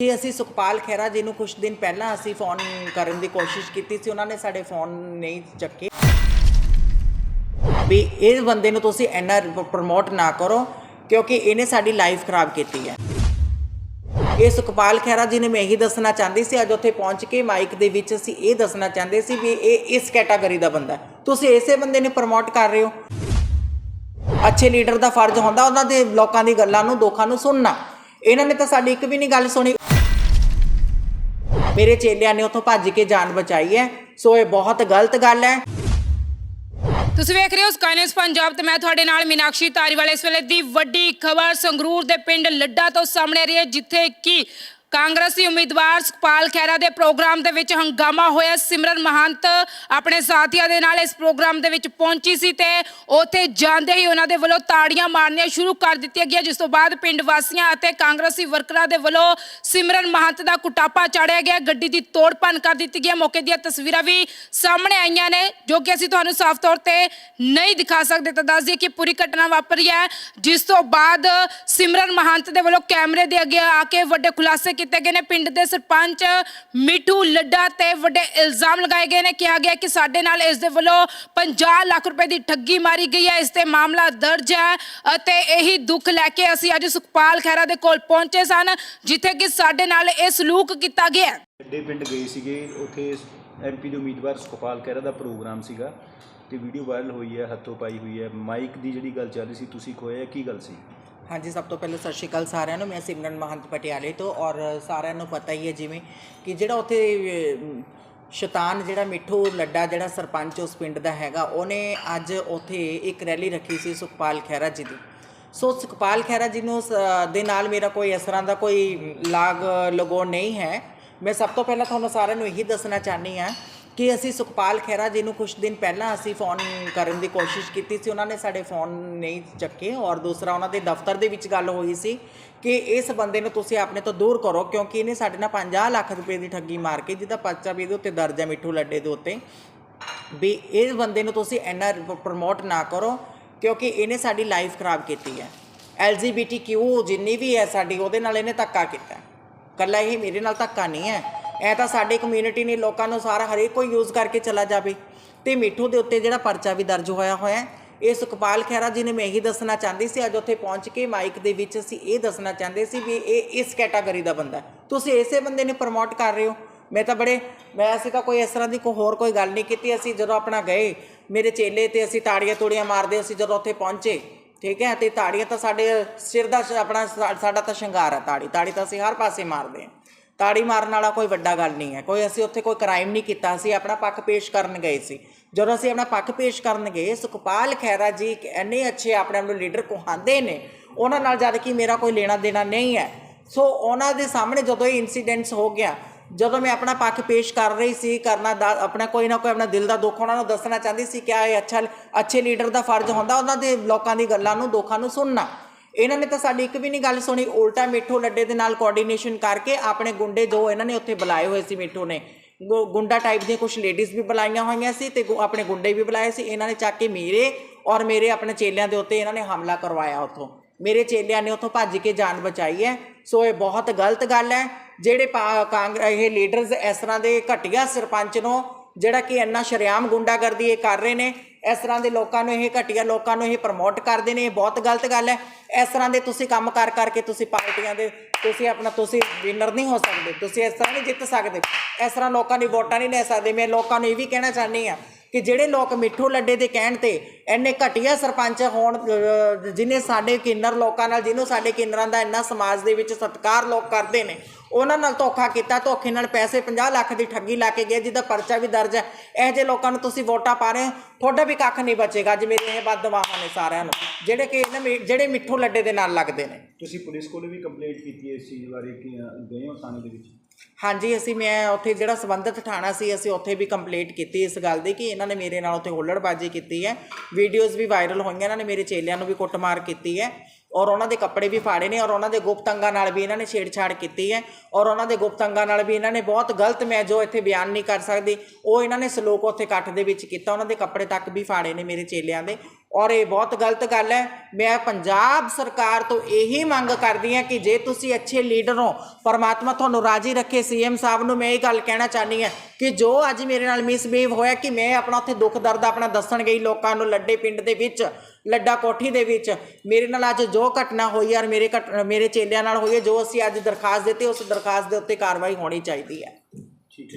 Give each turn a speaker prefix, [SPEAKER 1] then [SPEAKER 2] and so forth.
[SPEAKER 1] ਕਿ ਅਸੀਂ ਸੁਖਪਾਲ ਖਹਿਰਾ ਜੀ ਨੂੰ ਕੁਝ ਦਿਨ ਪਹਿਲਾਂ ਅਸੀਂ ਫੋਨ ਕਰਨ ਦੀ ਕੋਸ਼ਿਸ਼ ਕੀਤੀ ਸੀ, ਉਹਨਾਂ ਨੇ ਸਾਡੇ ਫੋਨ ਨਹੀਂ ਚੱਕੇ। ਵੀ ਇਹ ਬੰਦੇ ਨੂੰ ਤੁਸੀਂ ਇੰਨਾ ਪ੍ਰਮੋਟ ਨਾ ਕਰੋ, ਕਿਉਂਕਿ ਇਹਨੇ ਸਾਡੀ ਲਾਈਫ ਖਰਾਬ ਕੀਤੀ ਹੈ। ਇਹ ਸੁਖਪਾਲ ਖਹਿਰਾ ਜੀ ਨੇ ਮੈਂ ਇਹੀ ਦੱਸਣਾ ਚਾਹੁੰਦੀ ਸੀ, ਅੱਜ ਉੱਥੇ ਪਹੁੰਚ ਕੇ ਮਾਈਕ ਦੇ ਵਿੱਚ ਅਸੀਂ ਇਹ ਦੱਸਣਾ ਚਾਹੁੰਦੇ ਸੀ ਵੀ ਇਹ ਇਸ ਕੈਟਾਗਰੀ ਦਾ ਬੰਦਾ ਤੁਸੀਂ ਇਸੇ ਬੰਦੇ ਨੂੰ ਪ੍ਰਮੋਟ ਕਰ ਰਹੇ ਹੋ। ਅੱਛੇ ਲੀਡਰ ਦਾ ਫਰਜ਼ ਹੁੰਦਾ, ਉਹਨਾਂ ਦੇ ਲੋਕਾਂ ਦੀ ਗੱਲਾਂ ਨੂੰ, ਦੁੱਖਾਂ ਨੂੰ ਸੁਣਨਾ। ਇਹਨਾਂ ਨੇ ਤਾਂ ਸਾਡੀ ਇੱਕ ਵੀ ਨਹੀਂ ਗੱਲ ਸੁਣੀ। ਮੇਰੇ ਚੇਲਿਆਂ ਨੇ ਉੱਥੋਂ ਭੱਜ ਕੇ ਜਾਨ ਬਚਾਈ ਹੈ। ਸੋ ਇਹ ਬਹੁਤ ਗਲਤ ਗੱਲ ਹੈ।
[SPEAKER 2] ਤੁਸੀਂ ਵੇਖ ਰਹੇ ਹੋ ਸਕਾਈ ਨਿਊਜ਼ ਪੰਜਾਬ ਤੇ ਮੈਂ ਤੁਹਾਡੇ ਨਾਲ ਮੀਨਾਕਸ਼ੀ ਧਾਰੀਵਾਲ। ਇਸ ਵੇਲੇ ਦੀ ਵੱਡੀ ਖਬਰ ਸੰਗਰੂਰ ਦੇ ਪਿੰਡ ਲੱਡਾ ਤੋਂ ਸਾਹਮਣੇ ਆ ਰਹੀ ਹੈ, ਜਿੱਥੇ ਕਿ ਕਾਂਗਰਸੀ ਉਮੀਦਵਾਰ ਸੁਖਪਾਲ ਖਹਿਰਾ ਦੇ ਪ੍ਰੋਗਰਾਮ ਦੇ ਵਿੱਚ ਹੰਗਾਮਾ ਹੋਇਆ। ਸਿਮਰਨ ਮਹੰਤ ਆਪਣੇ ਸਾਥੀਆਂ ਦੇ ਨਾਲ ਇਸ ਪ੍ਰੋਗਰਾਮ ਦੇ ਵਿੱਚ ਪਹੁੰਚੀ ਸੀ ਤੇ ਉੱਥੇ ਜਾਂਦੇ ਹੀ ਉਹਨਾਂ ਦੇ ਵੱਲੋਂ ਤਾੜੀਆਂ ਮਾਰਨੀਆਂ ਸ਼ੁਰੂ ਕਰ ਦਿੱਤੀਆਂ ਗਿਆ ਜਿਸ ਤੋਂ ਬਾਅਦ ਪਿੰਡ ਵਾਸੀਆਂ ਅਤੇ ਕਾਂਗਰਸੀ ਵਰਕਰਾਂ ਦੇ ਵੱਲੋਂ ਸਿਮਰਨ ਮਹੰਤ ਦਾ ਕੁਟਾਪਾ ਚਾੜਿਆ ਗਿਆ। ਗੱਡੀ ਦੀ ਤੋੜ ਭੰਨ ਕਰ ਦਿੱਤੀ ਗਈ। ਮੌਕੇ ਦੀਆਂ ਤਸਵੀਰਾਂ ਵੀ ਸਾਹਮਣੇ ਆਈਆਂ ਨੇ, ਜੋ ਕਿ ਅਸੀਂ ਤੁਹਾਨੂੰ ਸਾਫ਼ ਤੌਰ ਤੇ ਨਹੀਂ ਦਿਖਾ ਸਕਦੇ ਤਾਂ ਦੱਸ ਦਈਏ ਕਿ ਪੂਰੀ ਘਟਨਾ ਵਾਪਰੀ ਹੈ, ਜਿਸ ਤੋਂ ਬਾਅਦ ਸਿਮਰਨ ਮਹੰਤ ਦੇ ਵੱਲੋਂ ਕੈਮਰੇ ਦੇ ਅੱਗੇ ਆ ਕੇ ਵੱਡੇ ਖੁਲਾਸੇ ਕੀਤੇ ਗਏ ਨੇ। ਪਿੰਡ ਦੇ ਸਰਪੰਚ ਮਿੱਠੂ ਲੱਡਾ ਤੇ ਵੱਡੇ ਇਲਜ਼ਾਮ ਲਗਾਏ ਗਏ ਨੇ। ਕਿਹਾ ਗਿਆ ਕਿ ਸਾਡੇ ਨਾਲ ਇਸ ਦੇ ਵੱਲੋਂ 50 ਲੱਖ ਰੁਪਏ ਦੀ ਠੱਗੀ ਮਾਰੀ ਗਈ ਹੈ। ਇਸ ਤੇ ਮਾਮਲਾ ਦਰਜ ਹੈ ਅਤੇ ਇਹੀ ਦੁੱਖ ਲੈ ਕੇ ਅਸੀਂ ਅੱਜ ਸੁਖਪਾਲ ਖਹਿਰਾ ਦੇ ਕੋਲ ਪਹੁੰਚੇ ਸਨ, ਜਿੱਥੇ ਕਿ ਸਾਡੇ ਨਾਲ ਇਹ ਸਲੂਕ ਕੀਤਾ ਗਿਆ। ਹੈ
[SPEAKER 3] ਪਿੰਡ ਗਏ ਸੀਗੇ। ਉੱਥੇ ਐਮਪੀ ਦੇ ਉਮੀਦਵਾਰ ਸੁਖਪਾਲ ਖਹਿਰਾ ਦਾ ਪ੍ਰੋਗਰਾਮ ਸੀਗਾ ਤੇ ਵੀਡੀਓ ਵਾਇਰਲ ਹੋਈ ਹੈ, ਹੱਥੋਂ ਪਾਈ ਹੋਈ ਹੈ। ਮਾਈਕ ਦੀ ਜਿਹੜੀ ਗੱਲ ਚੱਲ ਰਹੀ ਸੀ, ਤੁਸੀਂ ਖੋਇਆ ਕੀ ਗੱਲ ਸੀ?
[SPEAKER 1] ਹਾਂਜੀ, ਸਭ ਤੋਂ ਪਹਿਲਾਂ ਸਤਿ ਸ਼੍ਰੀ ਅਕਾਲ ਸਾਰਿਆਂ ਨੂੰ। ਮੈਂ ਸਿਮਰਨ ਮਹੰਤ ਪਟਿਆਲੇ ਤੋਂ ਔਰ ਸਾਰਿਆਂ ਨੂੰ ਪਤਾ ਹੀ ਹੈ ਜਿਵੇਂ ਕਿ ਜਿਹੜਾ ਉੱਥੇ ਸ਼ੈਤਾਨ ਜਿਹੜਾ ਮਿੱਠੂ ਲੱਡਾ ਜਿਹੜਾ ਸਰਪੰਚ ਉਸ ਪਿੰਡ ਦਾ ਹੈਗਾ, ਉਹਨੇ ਅੱਜ ਉੱਥੇ ਇੱਕ ਰੈਲੀ ਰੱਖੀ ਸੀ ਸੁਖਪਾਲ ਖਹਿਰਾ ਜੀ ਦੀ। ਸੋ ਸੁਖਪਾਲ ਖਹਿਰਾ ਜੀ ਨੂੰ ਸ- ਦੇ ਨਾਲ ਮੇਰਾ ਕੋਈ ਇਸ ਤਰ੍ਹਾਂ ਦਾ ਕੋਈ ਲਾਗ ਲਗੋ ਨਹੀਂ ਹੈ। ਮੈਂ ਸਭ ਤੋਂ ਪਹਿਲਾਂ ਤੁਹਾਨੂੰ ਸਾਰਿਆਂ ਨੂੰ ਇਹੀ ਦੱਸਣਾ ਚਾਹਨੀ ਆ ਕਿ ਅਸੀਂ ਸੁਖਪਾਲ ਖਹਿਰਾ ਜੀ ਨੂੰ ਕੁਝ ਦਿਨ ਪਹਿਲਾਂ ਅਸੀਂ ਫੋਨ ਕਰਨ ਦੀ ਕੋਸ਼ਿਸ਼ ਕੀਤੀ ਸੀ, ਉਹਨਾਂ ਨੇ ਸਾਡੇ ਫੋਨ ਨਹੀਂ ਚੱਕੇ ਔਰ ਦੂਸਰਾ ਉਹਨਾਂ ਦੇ ਦਫ਼ਤਰ ਦੇ ਵਿੱਚ ਗੱਲ ਹੋਈ ਸੀ ਕਿ ਇਸ ਬੰਦੇ ਨੂੰ ਤੁਸੀਂ ਆਪਣੇ ਤੋਂ ਦੂਰ ਕਰੋ ਕਿਉਂਕਿ ਇਹਨੇ ਸਾਡੇ ਨਾਲ 50 ਲੱਖ ਰੁਪਏ ਦੀ ਠੱਗੀ ਮਾਰ ਕੇ ਜਿਹਦਾ ਪਰਚਾ ਵੀ ਇਹਦੇ ਉੱਤੇ ਦਰਜ ਹੈ ਮਿੱਠੂ ਲੱਡੇ ਦੇ ਉੱਤੇ, ਵੀ ਇਸ ਬੰਦੇ ਨੂੰ ਤੁਸੀਂ ਇੰਨਾ ਪ੍ਰਮੋਟ ਨਾ ਕਰੋ ਕਿਉਂਕਿ ਇਹਨੇ ਸਾਡੀ ਲਾਈਫ ਖਰਾਬ ਕੀਤੀ ਹੈ LGBTQ ਜਿੰਨੀ ਵੀ ਹੈ ਸਾਡੀ, ਉਹਦੇ ਨਾਲ ਇਹਨੇ ਧੱਕਾ ਕੀਤਾ ਹੈ। ਕੱਲਾ ਇਹ ਮੇਰੇ ਨਾਲ ਧੱਕਾ ਨਹੀਂ ਹੈ ਇਹ ਤਾਂ ਸਾਡੇ ਕਮਿਊਨਿਟੀ ਨੇ ਲੋਕਾਂ ਨੂੰ ਸਾਰਾ ਹਰੇਕ ਕੋਈ ਯੂਜ਼ ਕਰਕੇ ਚਲਾ ਜਾਵੇ। ਤੇ ਮਿੱਠੂ ਦੇ ਉੱਤੇ ਜਿਹੜਾ ਪਰਚਾ ਵੀ ਦਰਜ ਹੋਇਆ ਹੋਇਆ ਇਹ ਸੁਖਪਾਲ ਖਹਿਰਾ ਜੀ ਨੇ ਮੈਂ ਇਹੀ ਦੱਸਣਾ ਚਾਹੁੰਦੀ ਸੀ, ਅੱਜ ਉੱਥੇ ਪਹੁੰਚ ਕੇ ਮਾਈਕ ਦੇ ਵਿੱਚ ਅਸੀਂ ਇਹ ਦੱਸਣਾ ਚਾਹੁੰਦੇ ਸੀ ਵੀ ਇਹ ਇਸ ਕੈਟਾਗਰੀ ਦਾ ਬੰਦਾ ਤੁਸੀਂ ਇਸੇ ਬੰਦੇ ਨੂੰ ਪ੍ਰਮੋਟ ਕਰ ਰਹੇ ਹੋ। ਮੈਂ ਤਾਂ ਬੜੇ, ਮੈਂ ਅਸੀਂ ਤਾਂ ਕੋਈ ਇਸ ਤਰ੍ਹਾਂ ਦੀ ਕੋਈ ਹੋਰ ਕੋਈ ਗੱਲ ਨਹੀਂ ਕੀਤੀ। ਅਸੀਂ ਜਦੋਂ ਆਪਣਾ ਗਏ, ਮੇਰੇ ਚੇਲੇ ਤੇ ਅਸੀਂ ਤਾੜੀਆਂ ਤੋੜੀਆਂ ਮਾਰਦੇ ਅਸੀਂ ਜਦੋਂ ਉੱਥੇ ਪਹੁੰਚੇ, ਠੀਕ ਹੈ, ਤੇ ਤਾੜੀਆਂ ਤਾਂ ਸਾਡੇ ਸਿਰ ਦਾ ਆਪਣਾ ਸਾ- ਸਾਡਾ ਤਾਂ ਸ਼ਿੰਗਾਰ ਹੈ ਤਾੜੀ ਤਾੜੀ ਤਾਂ ਅਸੀਂ ਹਰ ਪਾਸੇ ਮਾਰਦੇ ਹਾਂ। ਤਾੜੀ ਮਾਰਨ ਵਾਲਾ ਕੋਈ ਵੱਡਾ ਗੱਲ ਨਹੀਂ ਹੈ। ਕੋਈ ਅਸੀਂ ਉੱਥੇ ਕੋਈ ਕ੍ਰਾਈਮ ਨਹੀਂ ਕੀਤਾ ਸੀ ਆਪਣਾ ਪੱਖ ਪੇਸ਼ ਕਰਨ ਗਏ ਸੀ। ਜਦੋਂ ਅਸੀਂ ਆਪਣਾ ਪੱਖ ਪੇਸ਼ ਕਰਨ ਗਏ, ਸੁਖਪਾਲ ਖਹਿਰਾ ਜੀ ਇੱਕ ਇੰਨੇ ਅੱਛੇ ਆਪਣੇ ਆਪ ਨੂੰ ਲੀਡਰ ਕਹਾਉਂਦੇ ਨੇ, ਉਹਨਾਂ ਨਾਲ ਜਦ ਕਿ ਮੇਰਾ ਕੋਈ ਲੈਣਾ ਦੇਣਾ ਨਹੀਂ ਹੈ। ਸੋ ਉਹਨਾਂ ਦੇ ਸਾਹਮਣੇ ਜਦੋਂ ਇਹ ਇਨਸੀਡੈਂਟਸ ਹੋ ਗਿਆ, ਜਦੋਂ ਮੈਂ ਆਪਣਾ ਪੱਖ ਪੇਸ਼ ਕਰ ਰਹੀ ਸੀ, ਕਰਨਾ ਦਾ ਆਪਣਾ ਕੋਈ ਨਾ ਕੋਈ ਆਪਣਾ ਦਿਲ ਦਾ ਦੁੱਖ ਉਹਨਾਂ ਨੂੰ ਦੱਸਣਾ ਚਾਹੁੰਦੀ ਸੀ ਕਿ ਇਹ ਅੱਛਾ, ਅੱਛੇ ਲੀਡਰ ਦਾ ਫਰਜ਼ ਹੁੰਦਾ, ਉਹਨਾਂ ਦੇ ਲੋਕਾਂ ਦੀ ਗੱਲਾਂ ਨੂੰ, ਦੁੱਖਾਂ ਨੂੰ ਸੁਣਨਾ। ਇਹਨਾਂ ਨੇ ਤਾਂ ਸਾਡੀ ਇੱਕ ਵੀ ਨਹੀਂ ਗੱਲ ਸੁਣੀ, ਉਲਟਾ ਮਿੱਠੂ ਲੱਡੇ ਦੇ ਨਾਲ ਕੋਆਰਡੀਨੇਸ਼ਨ ਕਰਕੇ ਆਪਣੇ ਗੁੰਡੇ ਜੋ ਇਹਨਾਂ ਨੇ ਉੱਥੇ ਬੁਲਾਏ ਹੋਏ ਸੀ ਮਿੱਠੂ ਨੇ। ਗੁ- ਗੁੰਡਾ ਟਾਈਪ ਦੀਆਂ ਕੁਝ ਲੇਡੀਜ਼ ਵੀ ਬੁਲਾਈਆਂ ਹੋਈਆਂ ਸੀ ਤੇ ਆਪਣੇ ਗੁੰਡੇ ਵੀ ਬੁਲਾਏ ਸੀ। ਇਹਨਾਂ ਨੇ ਚੱਕ ਕੇ ਮੇਰੇ ਔਰ ਮੇਰੇ ਆਪਣੇ ਚੇਲਿਆਂ ਦੇ ਉੱਤੇ ਇਹਨਾਂ ਨੇ ਹਮਲਾ ਕਰਵਾਇਆ ਉੱਥੋਂ। ਮੇਰੇ ਚੇਲਿਆਂ ਨੇ ਉੱਥੋਂ ਭੱਜ ਕੇ ਜਾਨ ਬਚਾਈ ਹੈ। ਸੋ ਇਹ ਬਹੁਤ ਗਲਤ ਗੱਲ ਹੈ। ਜਿਹੜੇ ਪਾ- ਕਾਂਗਰਸ, ਇਹ ਲੀਡਰਸ ਇਸ ਤਰ੍ਹਾਂ ਦੇ ਘਟੀਆ ਸਰਪੰਚ ਨੂੰ ਜਿਹੜਾ ਕਿ ਇੰਨਾ ਸ਼ਰੇਆਮ ਗੁੰਡਾਗਰਦੀ ਇਹ ਕਰ ਰਹੇ ਨੇ ਇਸ ਤਰ੍ਹਾਂ ਦੇ ਲੋਕਾਂ ਨੂੰ ਇਹ ਘਟੀਆ ਲੋਕਾਂ ਨੂੰ ਇਹ ਪ੍ਰਮੋਟ ਕਰਦੇ ਨੇ, ਇਹ ਬਹੁਤ ਗਲਤ ਗੱਲ ਹੈ। ਇਸ ਤਰ੍ਹਾਂ ਦੇ ਤੁਸੀਂ ਕੰਮ ਕਰ ਕਰਕੇ ਤੁਸੀਂ ਪਾਰਟੀਆਂ ਦੇ, ਤੁਸੀਂ ਆਪਣਾ, ਤੁਸੀਂ ਵਿਨਰ ਨਹੀਂ ਹੋ ਸਕਦੇ। ਤੁਸੀਂ ਇਸ ਤਰ੍ਹਾਂ ਨਹੀਂ ਜਿੱਤ ਸਕਦੇ। ਇਸ ਤਰ੍ਹਾਂ ਲੋਕਾਂ ਦੀ ਵੋਟਾਂ ਨਹੀਂ ਲੈ ਸਕਦੇ। ਮੈਂ ਲੋਕਾਂ ਨੂੰ ਇਹ ਵੀ ਕਹਿਣਾ ਚਾਹੁੰਦੀ ਆ ਕਿ ਜਿਹੜੇ ਲੋਕ ਮਿੱਠੂ ਲੱਡੇ ਦੇ ਕਹਿਣ ਤੇ ਇੰਨੇ ਘਟੀਆ ਸਰਪੰਚ ਹੋਣ ਅਹ, ਜਿਨੇ ਸਾਡੇ ਕਿੰਨਰ ਲੋਕਾਂ ਨਾਲ ਜਿਹਨੂੰ ਸਾਡੇ ਕਿੰਨਰਾਂ ਦਾ ਇੰਨਾ ਸਮਾਜ ਦੇ ਵਿੱਚ ਸਤਿਕਾਰ ਲੋਕ ਕਰਦੇ ਨੇ ਉਹਨਾਂ ਨਾਲ ਧੋਖਾ ਕੀਤਾ ਧੋਖੇ ਨਾਲ ਪੈਸੇ 50 ਲੱਖ ਦੀ ਠੱਗੀ ਲਾ ਕੇ ਗਏ ਜਿਹਦਾ ਪਰਚਾ ਵੀ ਦਰਜ ਹੈ। ਇਹੋ ਜਿਹੇ ਲੋਕਾਂ ਨੂੰ ਤੁਸੀਂ ਵੋਟਾਂ ਪਾ ਰਹੇ ਹੋ ਤੁਹਾਡਾ ਵੀ ਕੱਖ ਨਹੀਂ ਬਚੇਗਾ ਅੱਜ ਮੇਰੇ ਇਹ ਬਦਦੁਆਵਾਂ ਨੇ ਸਾਰਿਆਂ ਨੂੰ ਜਿਹੜੇ ਕਿ ਇਹਨਾਂ ਮੀ- ਜਿਹੜੇ ਮਿੱਠੂ ਲੱਡੇ ਦੇ ਨਾਲ ਲੱਗਦੇ ਨੇ।
[SPEAKER 3] ਤੁਸੀਂ ਪੁਲਿਸ ਕੋਲ ਵੀ ਕੰਪਲੇਂਟ ਕੀਤੀ ਇਸ ਚੀਜ਼ ਬਾਰੇ ਕਿ ਗਏ ਹੋ ਥਾਣੇ ਦੇ ਵਿੱਚ?
[SPEAKER 1] ਹਾਂਜੀ, ਅਸੀਂ ਮੈਂ ਉੱਥੇ ਜਿਹੜਾ ਸੰਬੰਧਿਤ ਥਾਣਾ ਸੀ, ਅਸੀਂ ਉੱਥੇ ਵੀ ਕੰਪਲੇਂਟ ਕੀਤੀ ਇਸ ਗੱਲ ਦੀ ਕਿ ਇਹਨਾਂ ਨੇ ਮੇਰੇ ਨਾਲ ਉੱਥੇ ਹੁੱਲੜਬਾਜ਼ੀ ਕੀਤੀ ਹੈ। ਵੀਡੀਓਜ਼ ਵੀ ਵਾਇਰਲ ਹੋਈਆਂ, ਇਹਨਾਂ ਨੇ ਮੇਰੇ ਚੇਲਿਆਂ ਨੂੰ ਵੀ ਕੁੱਟਮਾਰ ਕੀਤੀ ਹੈ ਔਰ ਉਹਨਾਂ ਦੇ ਕੱਪੜੇ ਵੀ ਫਾੜੇ ਨੇ ਔਰ ਉਹਨਾਂ ਦੇ ਗੁਪਤ ਅੰਗਾਂ ਨਾਲ ਵੀ ਇਹਨਾਂ ਨੇ ਛੇੜਛਾੜ ਕੀਤੀ ਹੈ ਔਰ ਉਹਨਾਂ ਦੇ ਗੁਪਤ ਅੰਗਾਂ ਨਾਲ ਵੀ ਇਹਨਾਂ ਨੇ ਬਹੁਤ ਗਲਤ ਮੈਂ ਜੋ ਇੱਥੇ ਬਿਆਨ ਨਹੀਂ ਕਰ ਸਕਦੀ, ਉਹ ਇਹਨਾਂ ਨੇ ਸਲੋਕ ਉੱਥੇ ਇਕੱਠ ਦੇ ਵਿੱਚ ਕੀਤਾ, ਉਹਨਾਂ ਦੇ ਕੱਪੜੇ ਤੱਕ ਵੀ ਫਾੜੇ ਨੇ ਮੇਰੇ ਚੇਲਿਆਂ ਦੇ ਔਰ ਇਹ ਬਹੁਤ ਗਲਤ ਗੱਲ ਹੈ। ਮੈਂ ਪੰਜਾਬ ਸਰਕਾਰ ਤੋਂ ਇਹੀ ਮੰਗ ਕਰਦੀ ਹਾਂ ਕਿ ਜੇ ਤੁਸੀਂ ਅੱਛੇ ਲੀਡਰ ਹੋ, ਪਰਮਾਤਮਾ ਤੁਹਾਨੂੰ ਰਾਜੀ ਰੱਖੇ, ਸੀਐਮ ਸਾਹਿਬ ਨੂੰ ਮੈਂ ਇਹ ਗੱਲ ਕਹਿਣਾ ਚਾਹਨੀ ਹਾਂ ਕਿ ਜੋ ਅੱਜ ਮੇਰੇ ਨਾਲ ਮਿਸਬੀਹੇਵ ਹੋਇਆ ਕਿ ਮੈਂ ਆਪਣਾ ਉੱਥੇ ਦੁੱਖ ਦਰਦ ਆਪਣਾ ਦੱਸਣ ਗਈ ਲੋਕਾਂ ਨੂੰ ਲੱਡੇ ਪਿੰਡ ਦੇ ਵਿੱਚ, ਲੱਡਾ ਕੋਠੀ ਦੇ ਵਿੱਚ। ਮੇਰੇ ਨਾਲ ਅੱਜ ਜੋ ਘਟਨਾ ਹੋਈ ਔਰ ਮੇਰੇ ਘਟ- ਮੇਰੇ ਚੇਲਿਆਂ ਨਾਲ ਹੋਈ ਹੈ, ਜੋ ਅਸੀਂ ਅੱਜ ਦਰਖਾਸਤ ਦਿੱਤੀ, ਉਸ ਦਰਖਾਸਤ ਦੇ ਉੱਤੇ ਕਾਰਵਾਈ ਹੋਣੀ ਚਾਹੀਦੀ ਹੈ।